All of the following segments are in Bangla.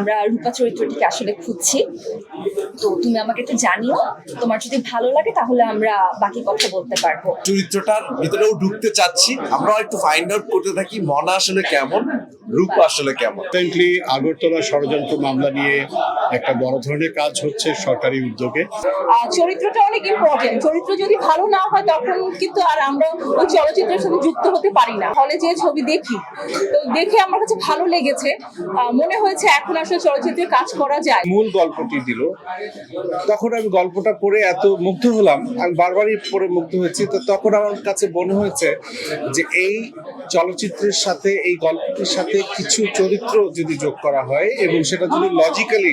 আমরা রূপা চরিত্রটিকে আসলে খুঁজছি। তো তুমি আমাকে একটু জানিও তোমার যদি ভালো লাগে তাহলে আমরা বাকি কথা বলতে পারব। চরিত্রটার ভিতরেও ঢুকতে চাচ্ছি। আমরা একটু ফাইন্ড আউট করতে থাকি মনা আসলে কেমন রূপ আসলে কেমন। রিসেন্টলি আগরতলা ষড়যন্ত্র মামলা নিয়ে একটা বড় ধরনের কাজ হচ্ছে সরকারি উদ্যোগে। চরিত্রটা অনেক ইম্পর্টেন্ট চরিত্র যদি ভালো না হয় তখন কিন্তু আর আমরা ওই চলচ্চিত্রের সাথে যুক্ত হতে পারি না। হলে যে ছবি দেখি তো দেখে আমার কাছে ভালো লেগেছে। মনে হয়েছে এখন আসলে চলচ্চিত্রে কাজ করা যায়। মূল গল্পটি দিল। তখন আমি গল্পটা পড়ে এত মুগ্ধ হলাম আমি বারবারই পড়ে মুগ্ধ হয়েছি। তো তখন আমার কাছে মনে হয়েছে যে এই চলচ্চিত্রের সাথে এই গল্পটির সাথে কিছু চরিত্র যদি যোগ করা হয় এবং সেটা যদি লজিক্যালি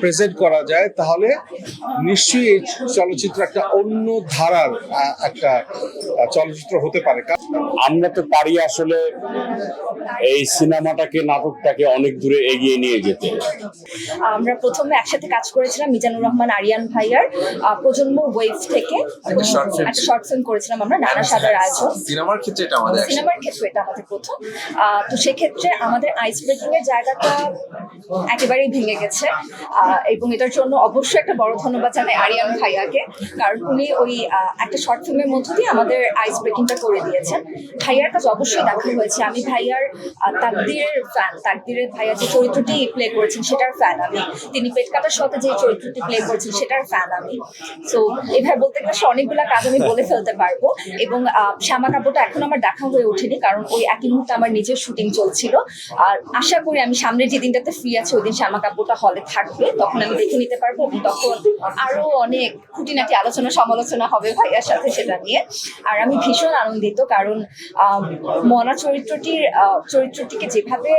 প্রেজেন্ট করা যায় তাহলে নিশ্চয়ই এই চলচ্চিত্র একটা অন্য ধারার একটা চলচ্চিত্র হতে পারে। কারণ আমরা তো পারি আসলে এই সিনেমাটাকে নাটকটাকে অনেক দূরে এগিয়ে নিয়ে যেতে। আমরা প্রথমে একসাথে কাজ করেছিলাম মিজানুর রহমান আরিয়ান ভাইয়ার প্রজন্ম ওয়েভ থেকে। একটা শর্ট ফিল্ম করেছিলাম আমরা নানা সাদার আয়োজন। সিনেমার ক্ষেত্রে এটা আমাদের সিনেমার ক্ষেত্রে এটা আমাদের প্রথম। তো সেক্ষেত্রে আমাদের আইস ব্রেকিং এর জায়গাটা একেবারেই ভেঙে গেছে। আহ, এবং এটার জন্য অবশ্যই একটা বড় ধন্যবাদ জানাই আরিয়ান ভাইয়াকে কারণ উনি ওই আহ, একটা শর্ট ফিল্মের মধ্য দিয়ে আমাদের আইস ব্রেকিংটা করে দিয়েছেন। ভাইয়ার কাজ অবশ্যই দেখা হয়েছে। আমি ভাইয়ার আহ, তাকদিরের ফ্যান তাকদিরের ভাইয়া যে চরিত্রটি প্লে করেছেন সেটার ফ্যান আমি। তিনি পেট কাটার সাথে যে চরিত্রটি প্লে করেছেন সেটার ফ্যান আমি। তো এভাবে বলতে গেলে সে অনেকগুলো কাজ আমি বলে ফেলতে পারব। এবং শ্যামা কাব্যটা এখন আমার দেখা হয়ে ওঠেনি, কারণ ওই একই মুহূর্তে আমার নিজের শুটিং চলছিল। আর আশা করি আমি সামনের যে দিনটাতে ফ্রি আছে, ওই দিন শ্যামা কাব্যটা হলে থাকবে। তখন আমি দেখে নিতে পারব এবং তখন আরও অনেক খুঁটিনাটি আলোচনা সমালোচনা হবে ভাইয়ার সাথে সেটা নিয়ে। আর আমি ভীষণ আনন্দিত, কারণ মনা চরিত্রটির চরিত্রটিকে যেভাবে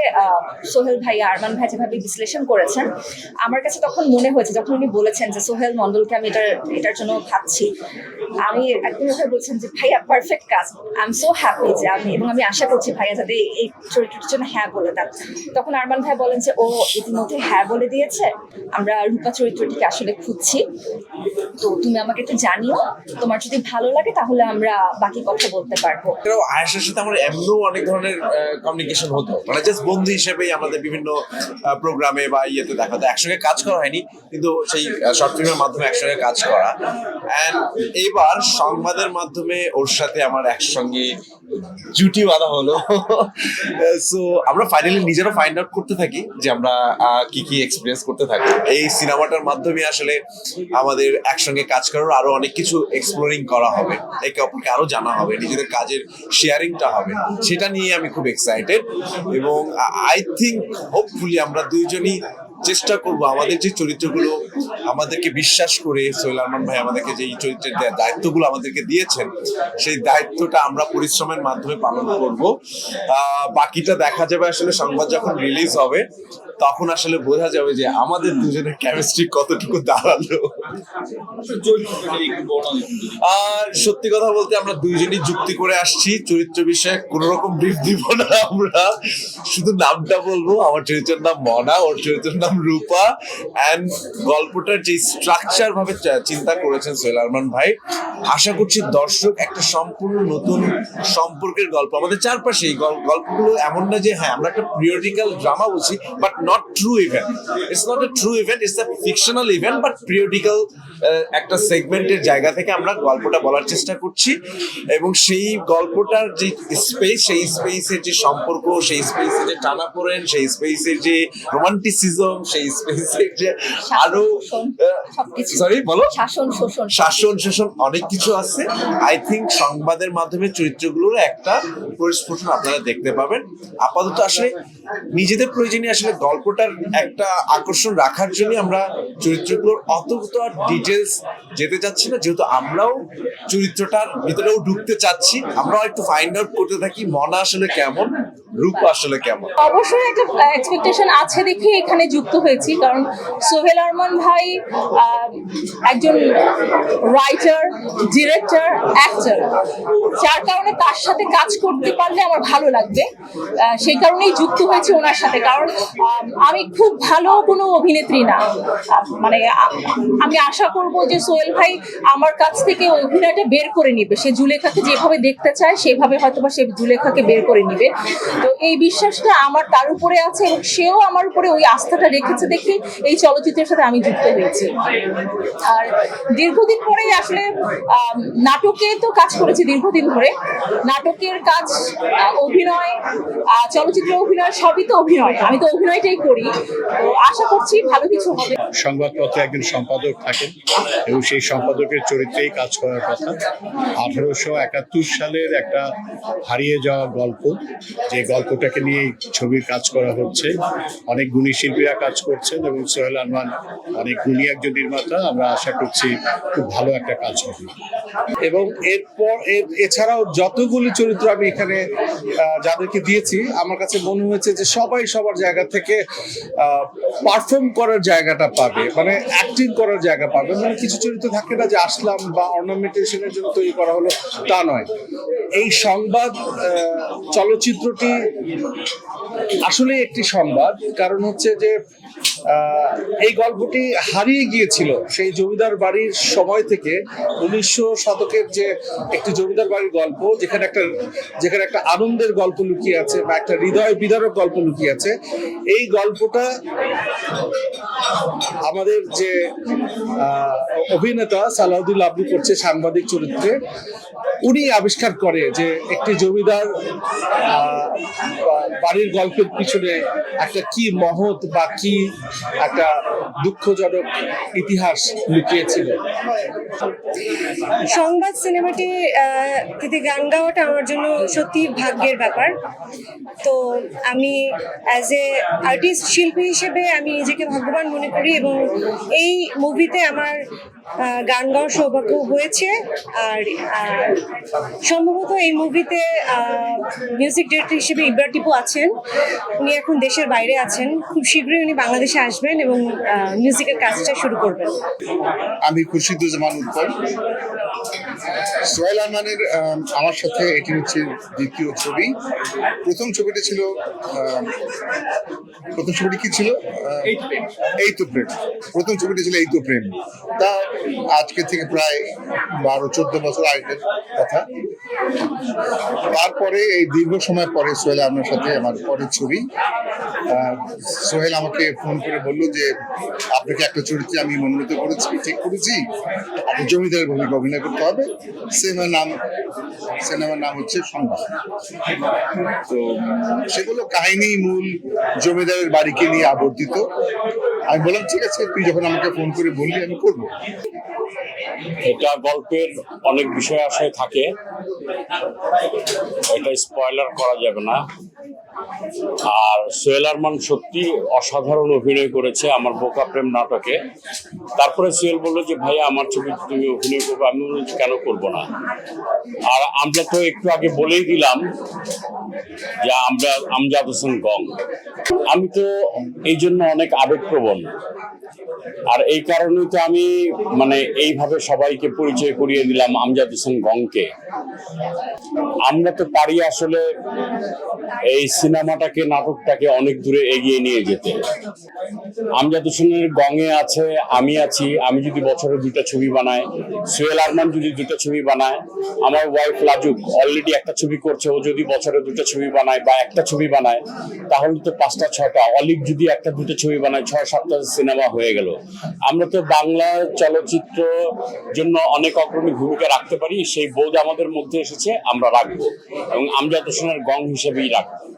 সোহেল ভাই আরমান ভাই যেভাবে বিশ্লেষণ করেছেন, আমার কাছে তখন মনে হয়েছে, যখন উনি বলেছেন যে সোহেল মন্ডলকে আমি এটার এটার জন্য ভাবছি, আমি একদিন ওখানে বলছেন যে, ভাইয়া পারফেক্ট কাজ। আই এম সো হ্যাপি যে আমি, এবং আমি আশা করছি ভাইয়া যাতে এই চরিত্রটির জন্য হ্যাঁ বলে দেন। তখন আরমান ভাই বলেন যে, ও ইতিমধ্যে হ্যাঁ বলে দিয়েছে। আমরা রূপা চরিত্রটিকে আসলে খুঁজছি। তো তুমি আমাকে একটু জানিও, তোমার যদি ভালো লাগে তাহলে আমরা বাকি কথা বলতে পারব। আয়েশার সাথে আমার এমনিও অনেক ধরনের কমিউনিকেশন হতো। মানে জাস্ট বন্ধু হিসেবেই আমাদের বিভিন্ন প্রোগ্রামে বা ইয়েতে দেখা হতো একসঙ্গে কাজ করা হয়নি, কিন্তু সেই শর্ট ফিল্মের মাধ্যমে একসঙ্গে কাজ করা। অ্যান্ড এবার সংবাদের মাধ্যমে ওর সাথে আমার একসঙ্গে জুটি বাঁধা হলো। সো আমরা ফাইনালি নিজেরা ফাইন্ড আউট করতে থাকি যে আমরা কি কি এক্সপিরিয়েন্স করতে থাকি। এই সিনেমাটার মাধ্যমে আসলে আমাদের একসঙ্গে কাজ করার আরও অনেক কিছু এক্সপ্লোরিং করা হবে। একে অপরকে আরও জানা হবে, নিজেদের কাজের শেয়ারিংটা হবে। সেটা নিয়ে আমি খুব এক্সাইটেড এবং আই থিঙ্ক হোপফুলি আমরা দুইজনই চেষ্টা করব আমাদের যে চরিত্রগুলো আমাদেরকে বিশ্বাস করে, সোহেল আরমান ভাই আমাদেরকে যে এই চরিত্রের দায়িত্বগুলো আমাদেরকে দিয়েছেন, সেই দায়িত্বটা আমরা পরিশ্রমের মাধ্যমে পালন করব। বাকিটা দেখা যাবে আসলে, সংবাদ যখন রিলিজ হবে, তখন আসলে বোঝা যাবে যে আমাদের দুজনের কেমিস্ট্রি কতটুকু দাঁড়াল। আর সত্যি কথা বলতে আমরা দুইজনই যুক্তি করে আসছি চরিত্র বিষয়ে। কোন রকম ব্রিফ দিব না আমরা। শুধু নামটা বলব, আমার চরিত্রের নাম মনা, ওর চরিত্রের নাম রূপা। অ্যান্ড গল্পটার যে স্ট্রাকচার ভাবে চিন্তা করেছেন সোহেল আরমান ভাই, আশা করছি দর্শক একটা সম্পূর্ণ নতুন সম্পর্কের গল্প। আমাদের চারপাশে এই গল- গল্পগুলো এমন না যে হ্যাঁ আমরা একটা পিরিয়ডিক্যাল ড্রামা বলছি but not true event it's not a true event it's a fictional event but periodical একটা সেগমেন্টের জায়গা থেকে আমরা গল্পটা বলার চেষ্টা করছি এবং সেই গল্পটার যে স্পেস সেই স্পেসের যে সম্পর্ক সেই স্পেসের যে টানাপোড়েন সেই স্পেসের যে রোমান্টিসিজম সেই স্পেসের যে আরও সরি বলো। শাসন শোষণ। শাসন শাসন অনেক কিছু আছে। আই থিঙ্ক সংবাদের মাধ্যমে চরিত্রগুলোর একটা পরিস্ফুটন আপনারা দেখতে পাবেন। আপাতত আসলে নিজেদের প্রয়োজনে আসলে গল্পটার একটা আকর্ষণ রাখার জন্য আমরা চরিত্রগুলোর অত আর ডিটেলস যেতে চাচ্ছি না, যেহেতু আমরাও চরিত্রটার ভিতরেও ঢুকতে চাচ্ছি, আমরাও একটু ফাইন্ড আউট করতে থাকি মনা আসলে কেমন। রূপ আসলে কেমন? অবশ্যই একটা এক্সপেকটেশন আছে দেখে এখানে যুক্ত হয়েছি, কারণ সোহেল আরমান ভাই একজন রাইটার ডিরেক্টর অ্যাক্টর যার কারণে তার সাথে কাজ করতে পারলে আমার ভালো লাগবে। সেই কারণেই যুক্ত হয়েছে ওনার সাথে, কারণ, আমি খুব ভালো কোনো অভিনেত্রী না। মানে আমি আশা করব যে সোহেল ভাই আমার কাছ থেকে অভিনয়টা বের করে নিবে। সে জুলেখাকে যেভাবে দেখতে চায়, সেভাবে হয়তো বা সে জুলেখাকে বের করে নিবে। তো এই বিশ্বাসটা আমার তার উপরে আছে এবং সেও আমার উপরে ওই আস্থাটা রেখেছে দেখে এই চলচ্চিত্রের সাথে আমি যুক্ত হয়েছি। আর দীর্ঘদিন পরে আসলে নাটকে তো কাজ করেছি দীর্ঘদিন ধরে। নাটকের কাজ অভিনয় চলচ্চিত্র অভিনয় সবই তো অভিনয়। আমি তো অভিনয়টাই করি। তো আশা করছি ভালো কিছু হবে। সংবাদপত্রে একজন সম্পাদক থাকেন এবং সেই সম্পাদকের চরিত্রেই কাজ করার কথা। আঠারোশো একাত্তর সালের একটা হারিয়ে যাওয়া গল্প, যে গল্পটাকে নিয়ে ছবির কাজ করা হচ্ছে। অনেক গুণী শিল্পীরা কাজ করছেন এবং সোহেল আরমান অনেক গুণী একজন নির্মাতা। আমরা আশা করছি খুব ভালো একটা কাজ হবে। এবং এরপর এর- এছাড়াও যতগুলি চরিত্র আমি এখানে যাদেরকে দিয়েছি, আমার কাছে মনে হয়েছে যে সবাই সবার জায়গা থেকে পারফর্ম করার জায়গাটা পাবে মানে অ্যাক্টিং করার জায়গা পাবে। মানে কিছু চরিত্র থাকে না যে আসলাম বা অর্নামেন্টেশনের জন্য তৈরি করা হলো, তা নয়। এই সংবাদ চলচ্চিত্রটি আসলে একটি সংবাদ কারণ হচ্ছে যে এই গল্পটি হারিয়ে গিয়েছিল সেই জমিদার বাড়ির সময় থেকে উনিশশো শতকের যে একটি জমিদার বাড়ির গল্প, যেখানে একটা যেখানে একটা আনন্দের গল্প লুকিয়ে আছে বা একটা হৃদয় বিদারক গল্প লুকিয়ে আছে, এই গল্পটা আমাদের যে অভিনেতা সালাউদ্দিন লাভলু করছে সাংবাদিক চরিত্রে, উনি আবিষ্কার করে যে একটি জমিদার বাড়ির গল্পের পিছনে একটা কি মহৎ বা কি একটা দুঃখজনক ইতিহাস লুকিয়েছিল। সংবাদ সিনেমাটি কিন্তু গান গাওয়াটা আমার জন্য সত্যি ভাগ্যের ব্যাপার। তো আমি অ্যাজ এ আর্টিস্ট শিল্পী হিসেবে আমি নিজেকে ভাগ্যবান মনে করি এবং এই মুভিতে আমার গান গাওয়ার সৌভাগ্য হয়েছে। আর সম্ভবত এই মুভিতে মিউজিক ডিরেক্টর হিসেবে ইব্রা টিপু আছেন। উনি এখন দেশের বাইরে আছেন। খুব শীঘ্রই উনি বাংলাদেশে আসবেন এবং মিউজিকের কাজটা শুরু করবেন। আমি খুশিদুজ্জামান উৎপল সোহেল আরমানের আম, আমার সাথে এটি হচ্ছে দ্বিতীয় ছবি। প্রথম ছবিটা ছিল প্রথম ছবিটি কি ছিল? এই তো প্রেম প্রথম ছবিটি ছিল এই তো প্রেম তা আজকে থেকে প্রায় বারো চোদ্দ বছর আগের কথা। তারপরে এই দীর্ঘ সময় পরে সোহেল আমার সাথে আমার পরের ছবি। সোহেল আমাকে ফোন করে বলল যে, আপনাকে একটা চরিত্রে আমি মনোনীত করেছি, ঠিক করেছি। আপনি জমিদারের ভূমিকা অভিনয় করতে হবে। সিনেমার নাম সিনেমার নাম হচ্ছে সংবাদ। তো সেগুলো কাহিনী মূল জমিদারের বাড়িকে নিয়ে আবর্তিত। আমি বললাম, ঠিক আছে, তুই যখন আমাকে ফোন করে বললি, আমি করব। এটা গল্পের অনেক বিষয় আশয় থাকে। এটা স্পয়লার করা যাবে না। আর সোহেল আরমান সত্যি অসাধারণ অভিনয় করেছে আমার বোকা প্রেম নাটকে। তারপরে সোহেল বলল যে ভাই আমার ছবিতে তুমি অভিনয় করবে, আমি বললাম কেন করব না? আর আমরা তো একটু আগে বলেই দিলাম যে, আমরা, আমজাদ হোসেন গং। আমি তো এই জন্য অনেক আবেগপ্রবণ। আর এই কারণেই তো আমি মানে এইভাবে সবাইকে পরিচয় করিয়ে দিলাম আমজাদ হোসেন গংকে। আমরা তো পারি আসলে এই সিনেমাটাকে, নাটকটাকে অনেক দূরে এগিয়ে নিয়ে যেতে। আমজাদ হোসেনের গঙে আছে, আমি আছি, আমি যদি বছরে দুটা ছবি বানাই, সোহেল আরমান যদি দুটো ছবি বানায়, আমার ওয়াইফ লাজুক অলরেডি একটা ছবি করছে, ও যদি বছরে দুটো ছবি বানায় বা একটা ছবি বানায়, তাহলে তো পাঁচটা ছটা অলিক যদি একটা দুটো ছবি বানায় ছয় সাতটা সিনেমা হয়ে গেল। আমরা তো বাংলা চলচ্চিত্র জন্য অনেক অগ্রণী ভূমিকা রাখতে পারি। সেই বোধ আমাদের মধ্যে এসেছে, আমরা রাখব এবং আমজাদ হোসেনের গং হিসেবেই রাখব।